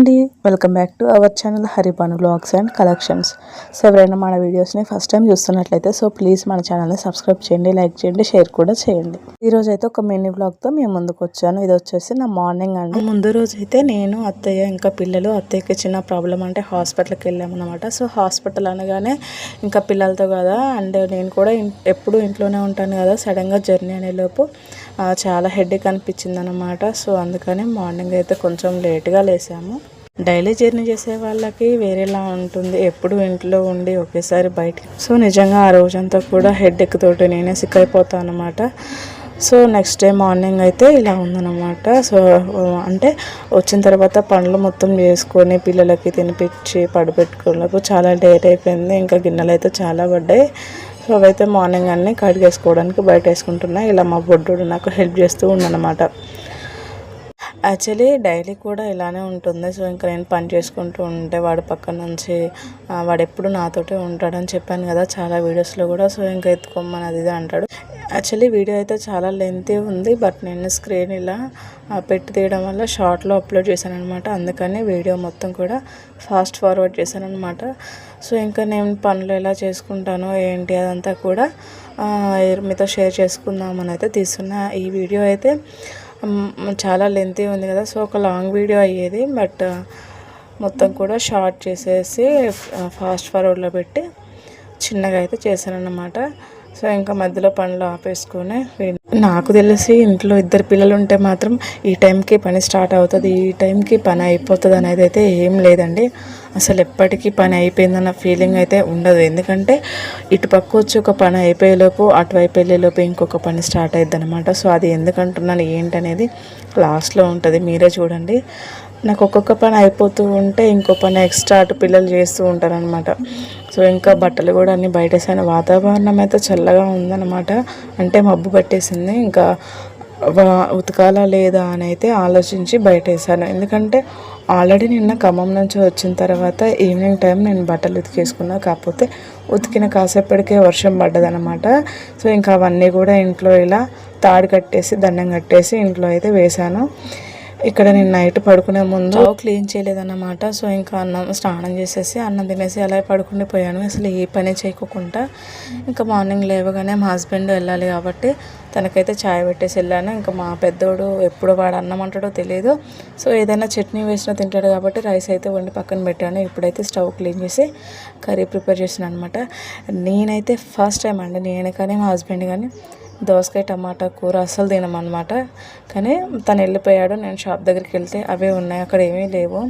అండి. Welcome back to our channel హరిపాను vlogs and collections so ఎవరైనా మన వీడియోస్ని ఫస్ట్ టైం చూస్తున్నట్లయితే సో ప్లీజ్ మన ఛానల్ని సబ్స్క్రైబ్ చేయండి లైక్ చేయండి షేర్ కూడా చేయండి. ఈరోజు అయితే ఒక మినీ బ్లాగ్తో మేము ముందుకు వచ్చాను. ఇది వచ్చేసి నా మార్నింగ్ అండి. ముందు రోజు అయితే నేను అత్తయ్య ఇంకా పిల్లలు అత్తయ్యకి చిన్న ప్రాబ్లం అంటే హాస్పిటల్కి వెళ్ళాము అనమాట సో హాస్పిటల్ అనగానే ఇంకా పిల్లలతో కదా అండ్ నేను కూడా ఎప్పుడు ఇంట్లోనే ఉంటాను కదా సడన్గా జర్నీ అనేలోపు లోపు చాలా హెడ్ఏక్ అనిపించింది అనమాట సో అందుకని మార్నింగ్ అయితే కొంచెం లేట్గా లేసాము. డైలీ జర్నీ చేసే వాళ్ళకి వేరేలా ఉంటుంది. ఎప్పుడు ఇంట్లో ఉండి ఒకేసారి బయటికి సో నిజంగా ఆ రోజంతా కూడా హెడ్ తోటి నేనే సిక్ అయిపోతాను అనమాట సో నెక్స్ట్ డే మార్నింగ్ అయితే ఇలా ఉందన్నమాట. సో అంటే వచ్చిన తర్వాత పనులు మొత్తం చేసుకొని పిల్లలకి తినిపించి పడిపెట్టుకోలేకు చాలా లేట్ అయిపోయింది. ఇంకా గిన్నెలు అయితే చాలా పడ్డాయి. సో అవైతే మార్నింగ్ అన్నీ కడిగేసుకోవడానికి బయట వేసుకుంటున్నా. ఇలా మా బొడ్డు నాకు హెల్ప్ చేస్తూ ఉండనమాట యాక్చువల్లీ డైలీ కూడా ఇలానే ఉంటుంది. సో ఇంకా నేను పని చేసుకుంటూ ఉంటే వాడు పక్క నుంచి వాడు ఎప్పుడు నాతోటే ఉంటాడని చెప్పాను కదా చాలా వీడియోస్లో కూడా. సో ఇంకా ఎత్తుకోమని అది ఇది అంటాడు. యాక్చువల్లీ వీడియో అయితే చాలా లెంతీ ఉంది బట్ నేను స్క్రీన్ ఇలా పెట్టి తీయడం వల్ల షార్ట్లో అప్లోడ్ చేశాను అనమాట అందుకని వీడియో మొత్తం కూడా ఫాస్ట్ ఫార్వర్డ్ చేశాను అనమాట సో ఇంకా నేను పనులు ఎలా చేసుకుంటానో ఏంటి అదంతా కూడా మీతో షేర్ చేసుకుందామని అయితే తీసుకున్న ఈ వీడియో అయితే చాలా లెంతీ ఉంది కదా. సో ఒక లాంగ్ వీడియో అయ్యేది బట్ మొత్తం కూడా షార్ట్ చేసేసి ఫాస్ట్ ఫార్వర్డ్లో పెట్టి చిన్నగా అయితే చేశానన్నమాట. సో ఇంకా మధ్యలో పనులు ఆపేసుకొని నాకు తెలిసి ఇంట్లో ఇద్దరు పిల్లలు ఉంటే మాత్రం ఈ టైంకి పని స్టార్ట్ అవుతుంది. ఈ టైంకి పని అయిపోతుంది అనేది అయితే ఏం లేదండి. అసలు ఎప్పటికీ పని అయిపోయిందన్న ఫీలింగ్ అయితే ఉండదు. ఎందుకంటే ఇటు పక్క వచ్చి ఒక పని అయిపోయేలోపు అటువైపు వెళ్ళేలోపు ఇంకొక పని స్టార్ట్ అయ్యిద్ది అనమాట సో అది ఎందుకంటున్నాను ఏంటనేది లాస్ట్లో ఉంటుంది. మీరే చూడండి. నాకు ఒక్కొక్క పని అయిపోతూ ఉంటే ఇంకో పని ఎక్స్ట్రా అటు పిల్లలు చేస్తూ ఉంటారనమాట సో ఇంకా బట్టలు కూడా అన్ని బయటేసాను వాతావరణం అయితే చల్లగా ఉందన్నమాట. అంటే మబ్బు పట్టేసింది. ఇంకా వా- ఉతకాలా లేదా అని అయితే ఆలోచించి బయట వేసాను ఎందుకంటే ఆల్రెడీ నిన్న ఖమ్మం నుంచి వచ్చిన తర్వాత ఈవినింగ్ టైం నేను బట్టలు ఉతికేసుకున్నా. కాకపోతే ఉతికిన కాసేపటికే వర్షం పడ్డదనమాట సో ఇంకా అవన్నీ కూడా ఇంట్లో ఇలా తాడు కట్టేసి దండం కట్టేసి ఇంట్లో అయితే వేశాను. ఇక్కడ నేను నైట్ పడుకునే ముందు క్లీన్ చేయలేదన్నమాట. సో ఇంకా అన్నం స్నానం చేసేసి అన్నం తినేసి అలా పడుకుని పోయాను. అసలు ఏ పని చేయకుండా ఇంకా మార్నింగ్ లేవగానే మా హస్బెండ్ వెళ్ళాలి కాబట్టి తనకైతే చాయ్ పెట్టేసి వెళ్ళాను. ఇంకా మా పెద్దోడు ఎప్పుడు వాడు అన్నం అంటాడో తెలియదు సో ఏదైనా చట్నీ వేసినా తింటాడు కాబట్టి రైస్ అయితే వండి పక్కన పెట్టాను. ఇప్పుడైతే స్టవ్ క్లీన్ చేసి కర్రీ ప్రిపేర్ చేసిన అనమాట నేనైతే ఫస్ట్ టైం అండి నేను కానీ మా హస్బెండ్ కానీ దోసకాయ టమాటా కూర అస్సలు తినమనమాట కానీ తను వెళ్ళిపోయాడు. నేను షాప్ దగ్గరికి వెళ్తే అవే ఉన్నాయి. అక్కడ ఏమీ లేవు.